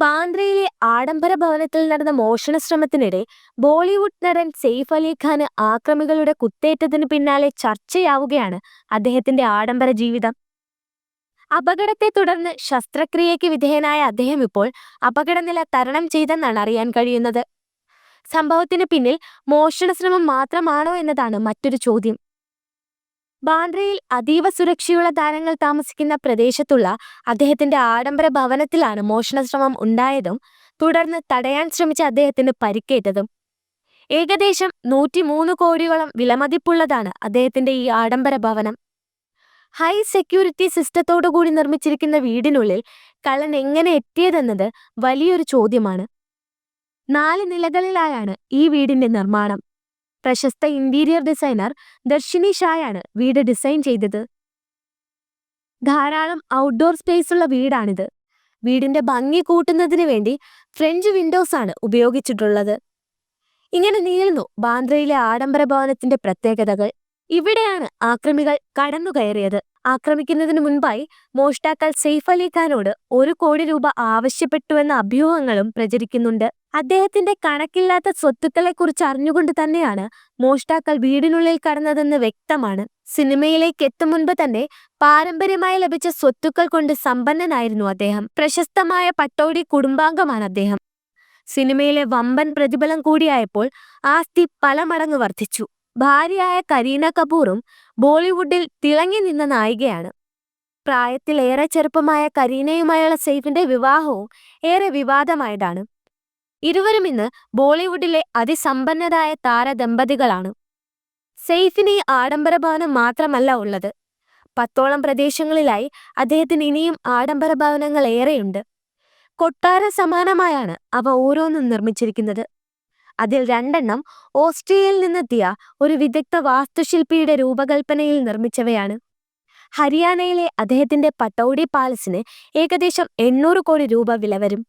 ബാന്ദ്രയിലെ ആഡംബര ഭവനത്തിൽ നടന്ന മോഷണ ശ്രമത്തിനിടെ ബോളിവുഡ് നടൻ സെയ്ഫ് അലി ഖാന് ആക്രമികളുടെ കുത്തേറ്റത്തിന് പിന്നാലെ ചർച്ചയാവുകയാണ് അദ്ദേഹത്തിന്റെ ആഡംബര ജീവിതം. അപകടത്തെ തുടർന്ന് ശസ്ത്രക്രിയയ്ക്ക് വിധേയനായ അദ്ദേഹം ഇപ്പോൾ അപകടനില തരണം ചെയ്തെന്നാണ് അറിയാൻ കഴിയുന്നത്. സംഭവത്തിന് പിന്നിൽ മോഷണ ശ്രമം മാത്രമാണോ എന്നതാണ് മറ്റൊരു ചോദ്യം. ബാന്ദ്രയിൽ അതീവ സുരക്ഷയുള്ള താരങ്ങൾ താമസിക്കുന്ന പ്രദേശത്തുള്ള അദ്ദേഹത്തിന്റെ ആഡംബര ഭവനത്തിലാണ് മോഷണശ്രമം ഉണ്ടായതും തുടർന്ന് തടയാൻ ശ്രമിച്ച അദ്ദേഹത്തിന് പരിക്കേറ്റതും. ഏകദേശം നൂറ്റിമൂന്ന് കോടിയോളം വിലമതിപ്പുള്ളതാണ് അദ്ദേഹത്തിന്റെ ഈ ആഡംബര ഭവനം. ഹൈ സെക്യൂരിറ്റി സിസ്റ്റത്തോടു കൂടി നിർമ്മിച്ചിരിക്കുന്ന വീടിനുള്ളിൽ കള്ളൻ എങ്ങനെ എത്തിയതെന്നത് വലിയൊരു ചോദ്യമാണ്. നാല് നിലകളിലായാണ് ഈ വീടിന്റെ നിർമ്മാണം. പ്രശസ്ത ഇന്റീരിയർ ഡിസൈനർ ദർശിനി ഷായാണ് വീട് ഡിസൈൻ ചെയ്തത്. ധാരാളം ഔട്ട്ഡോർ സ്പേസ് ഉള്ള വീടാണിത്. വീടിന്റെ ഭംഗി കൂട്ടുന്നതിന് വേണ്ടി ഫ്രഞ്ച് വിൻഡോസ് ആണ് ഉപയോഗിച്ചിട്ടുള്ളത്. ഇങ്ങനെ നീളുന്നു ബാന്ദ്രയിലെ ആഡംബര ഭവനത്തിന്റെ പ്രത്യേകതകൾ. ഇവിടെയാണ് ആക്രമികൾ കടന്നുകയറിയത്. ആക്രമിക്കുന്നതിന് മുൻപായി മോഷ്ടാക്കൾ സെയ്ഫ് അലി ഖാനോട് ഒരു കോടി രൂപ ആവശ്യപ്പെട്ടുവെന്ന അഭ്യൂഹങ്ങളും പ്രചരിക്കുന്നുണ്ട്. അദ്ദേഹത്തിന്റെ കണക്കില്ലാത്ത സ്വത്തുക്കളെ കുറിച്ച് അറിഞ്ഞുകൊണ്ട് തന്നെയാണ് മോഷ്ടാക്കൾ വീടിനുള്ളിൽ കടന്നതെന്ന് വ്യക്തമാണ്. സിനിമയിലേക്ക് എത്തും മുൻപ് തന്നെ പാരമ്പര്യമായി ലഭിച്ച സ്വത്തുക്കൾ കൊണ്ട് സമ്പന്നനായിരുന്നു അദ്ദേഹം. പ്രശസ്തമായ പട്ടോടി കുടുംബാംഗമാണ് അദ്ദേഹം. സിനിമയിലെ വമ്പൻ പ്രതിഫലം കൂടിയായപ്പോൾ ആസ്തി പല മടങ്ങ് വർദ്ധിച്ചു. ഭാര്യയായ കരീന കപൂറും ബോളിവുഡിൽ തിളങ്ങി നിന്ന നായികയാണ്. പ്രായത്തിൽ ഏറെ ചെറുപ്പമായ കരീനയുമായുള്ള സെയ്ഫിന്റെ വിവാഹവും ഏറെ വിവാദമായതാണ്. ഇരുവരും ഇന്ന് ബോളിവുഡിലെ അതിസമ്പന്നരായ താരദമ്പതികളാണ്. സെയ്ഫിന് ഈ ആഡംബര ഭവനം മാത്രമല്ല ഉള്ളത്. പത്തോളം പ്രദേശങ്ങളിലായി അദ്ദേഹത്തിന് ഇനിയും ആഡംബര ഭവനങ്ങൾ ഏറെയുണ്ട്. കൊട്ടാര സമാനമായാണ് അവ ഓരോന്നും നിർമ്മിച്ചിരിക്കുന്നത്. അതിൽ രണ്ടെണ്ണം ഓസ്ട്രിയയിൽ നിന്നെത്തിയ ഒരു വിദഗ്ധ വാസ്തുശില്പിയുടെ രൂപകൽപ്പനയിൽ നിർമ്മിച്ചവയാണ്. ഹരിയാനയിലെ അദ്ദേഹത്തിന്റെ പട്ടൌഡി പാലസിന് ഏകദേശം എണ്ണൂറ് കോടി രൂപ വില വരും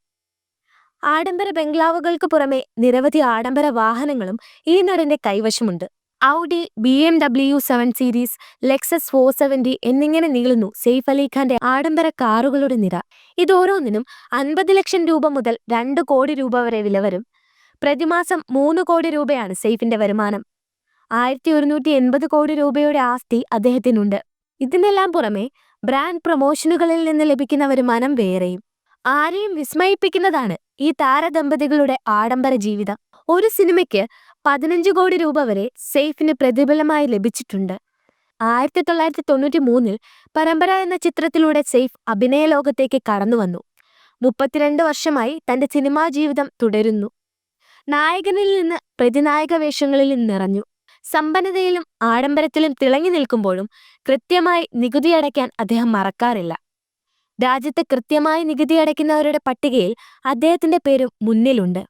ആഡംബര ബംഗ്ലാവുകൾക്ക് പുറമെ നിരവധി ആഡംബര വാഹനങ്ങളും ഈ നടന്റെ കൈവശമുണ്ട്. Audi B M W seven series Lexus four seventy എന്നിങ്ങനെ നീളുന്നു സെയ്ഫ് അലിഖാന്റെ ആഡംബര കാറുകളുടെ നിര. ഇതോരോന്നിനും അൻപത് ലക്ഷം രൂപ മുതൽ രണ്ട് കോടി രൂപ വരെ വില വരും പ്രതിമാസം മൂന്ന് കോടി രൂപയാണ് സെയ്ഫിന്റെ വരുമാനം. ആയിരത്തി ഒരുന്നൂറ്റി എൺപത് കോടി രൂപയുടെ ആസ്തി അദ്ദേഹത്തിനുണ്ട്. ഇതിനെല്ലാം പുറമെ ബ്രാൻഡ് പ്രൊമോഷനുകളിൽ നിന്ന് ലഭിക്കുന്ന വരുമാനം വേറെയും. ആരെയും വിസ്മയിപ്പിക്കുന്നതാണ് ഈ താരദമ്പതികളുടെ ആഡംബര ജീവിതം. ഒരു സിനിമയ്ക്ക് പതിനഞ്ച് കോടി രൂപ വരെ സെയ്ഫിന് പ്രതിഫലമായി ലഭിച്ചിട്ടുണ്ട്. ആയിരത്തി തൊള്ളായിരത്തി തൊണ്ണൂറ്റി മൂന്നിൽ പരമ്പര എന്ന ചിത്രത്തിലൂടെ സെയ്ഫ് അഭിനയ ലോകത്തേക്ക് കടന്നു വന്നു മുപ്പത്തിരണ്ട് വർഷമായി തന്റെ സിനിമാ ജീവിതം തുടരുന്നു. നായകനിൽ നിന്ന് പ്രതിനായക വേഷങ്ങളിൽ നിറഞ്ഞു. സമ്പന്നതയിലും ആഡംബരത്തിലും തിളങ്ങി നിൽക്കുമ്പോഴും കൃത്യമായി നികുതി അടയ്ക്കാൻ അദ്ദേഹം മറക്കാറില്ല. രാജ്യത്ത് കൃത്യമായി നികുതി അടയ്ക്കുന്നവരുടെ പട്ടികയിൽ അദ്ദേഹത്തിന്റെ പേരും മുന്നിലുണ്ട്.